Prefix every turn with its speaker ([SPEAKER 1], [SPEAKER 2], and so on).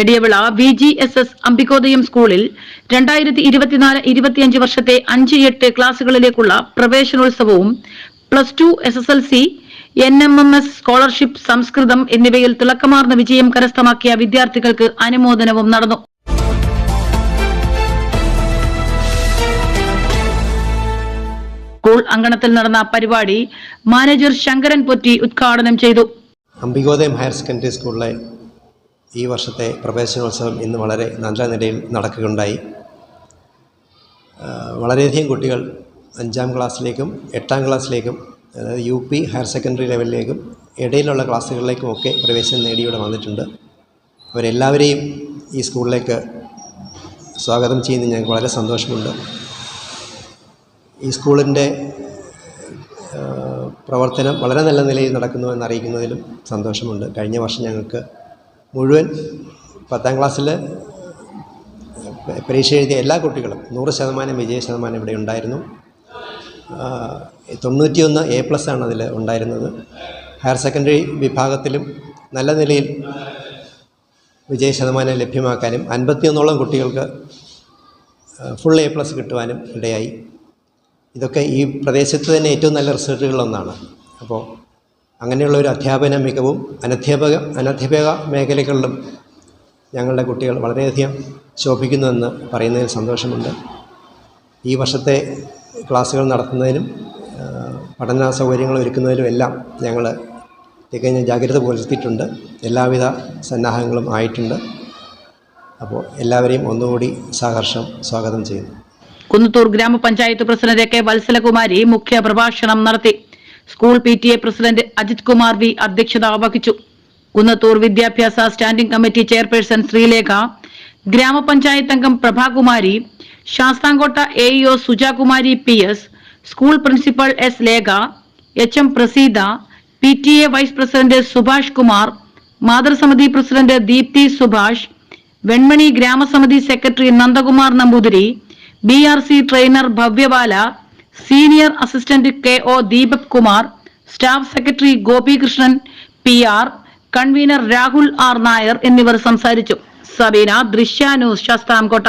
[SPEAKER 1] Nediyavila V G S S Ambikodayam സ്കൂളിൽ രണ്ടായിരത്തി ഇരുപത്തിനാല് ഇരുപത്തിയഞ്ച് വർഷത്തെ അഞ്ച് എട്ട് ക്ലാസുകളിലേക്കുള്ള പ്രവേശനോത്സവവും plus two S S L C N M M S scholarship Sanskrit എന്നിവയിൽ തിളക്കമാർന്ന വിജയം കരസ്ഥമാക്കിയ വിദ്യാർത്ഥികൾക്ക് അനുമോദനവും നടന്നു. സ്കൂൾ അങ്കണത്തിൽ നടന്ന പരിപാടി മാനേജർ ശങ്കരൻ പൊറ്റി ഉദ്ഘാടനം ചെയ്തു.
[SPEAKER 2] അംബികോദയം ഹയർ സെക്കൻഡറി സ്കൂളിലെ ഈ വർഷത്തെ പ്രവേശനോത്സവം ഇന്ന് വളരെ നല്ല നിലയിൽ നടക്കുകയുണ്ടായി. വളരെയധികം കുട്ടികൾ അഞ്ചാം ക്ലാസ്സിലേക്കും എട്ടാം ക്ലാസ്സിലേക്കും അതായത് യു പി ഹയർ സെക്കൻഡറി ലെവലിലേക്കും ഇടയിലുള്ള ക്ലാസ്സുകളിലേക്കും ഒക്കെ പ്രവേശനം നേടി ഇവിടെ വന്നിട്ടുണ്ട്. അവരെല്ലാവരെയും ഈ സ്കൂളിലേക്ക് സ്വാഗതം ചെയ്യുന്നത് ഞങ്ങൾക്ക് വളരെ സന്തോഷമുണ്ട്. ഈ സ്കൂളിന്റെ പ്രവർത്തനം വളരെ നല്ല നിലയിൽ നടക്കുന്നു എന്നറിയിക്കുന്നതിലും സന്തോഷമുണ്ട്. കഴിഞ്ഞ വർഷം ഞങ്ങൾക്ക് മുഴുവൻ പത്താം ക്ലാസ്സിൽ പരീക്ഷ എഴുതിയ എല്ലാ കുട്ടികളും നൂറ് ശതമാനം വിജയ ശതമാനം ഇവിടെ ഉണ്ടായിരുന്നു. തൊണ്ണൂറ്റിയൊന്ന് എ പ്ലസ് ആണ് അതിൽ ഉണ്ടായിരുന്നത്. ഹയർ സെക്കൻഡറി വിഭാഗത്തിലും നല്ല നിലയിൽ വിജയ ശതമാനം ലഭ്യമാക്കാനും അൻപത്തിയൊന്നോളം കുട്ടികൾക്ക് ഫുൾ എ പ്ലസ് കിട്ടുവാനും ഇടയായി. ഇതൊക്കെ ഈ പ്രദേശത്ത് തന്നെ ഏറ്റവും നല്ല റിസൾട്ടുകളൊന്നാണ് അപ്പോൾ അങ്ങനെയുള്ള ഒരു അധ്യാപന മികവും അനധ്യാപക അനധ്യാപക മേഖലകളിലും ഞങ്ങളുടെ കുട്ടികൾ വളരെയധികം ശോഭിക്കുന്നുവെന്ന് പറയുന്നതിൽ സന്തോഷമുണ്ട്. ഈ വർഷത്തെ ക്ലാസ്സുകൾ നടത്തുന്നതിനും പഠന സൗകര്യങ്ങൾ ഒരുക്കുന്നതിലും എല്ലാം ഞങ്ങൾ തികഞ്ഞ ജാഗ്രത പുലർത്തിയിട്ടുണ്ട്. എല്ലാവിധ സന്നാഹങ്ങളും ആയിട്ടുണ്ട്. അപ്പോൾ എല്ലാവരെയും ഒന്നുകൂടി സഹർഷം സ്വാഗതം ചെയ്യുന്നു.
[SPEAKER 1] കുന്നത്തൂർ ഗ്രാമപഞ്ചായത്ത് പ്രസിഡന്റ് കെ വത്സലകുമാരി മുഖ്യ പ്രഭാഷണം നടത്തി. School P T A president Ajith Kumar V അധ്യക്ഷത വഹിച്ചു. കുന്നത്തൂർ വിദ്യാഭ്യാസ സ്റ്റാൻഡിംഗ് കമ്മിറ്റി ചെയർപേഴ്സൺ ശ്രീലേഖ ഗ്രാമപഞ്ചായത്ത് അംഗം Prabhakumari Sasthamkotta A EO Sujakumari P S school principal S Lekha H M Praseetha P T A vice president Subhash Kumar മാതൃസമിതി president Deepthi Subhash Venmani ഗ്രാമസമിതി secretary Nandakumar Namboothiri B R C trainer Bhavyabala senior assistant K O Deepak Kumar staff secretary Gopikrishnan P R convener Rahul R Nair എന്നിവർ സംസാരിച്ചു. സബീന ദൃശ്യാനു ശാസ്താംകോട്ട.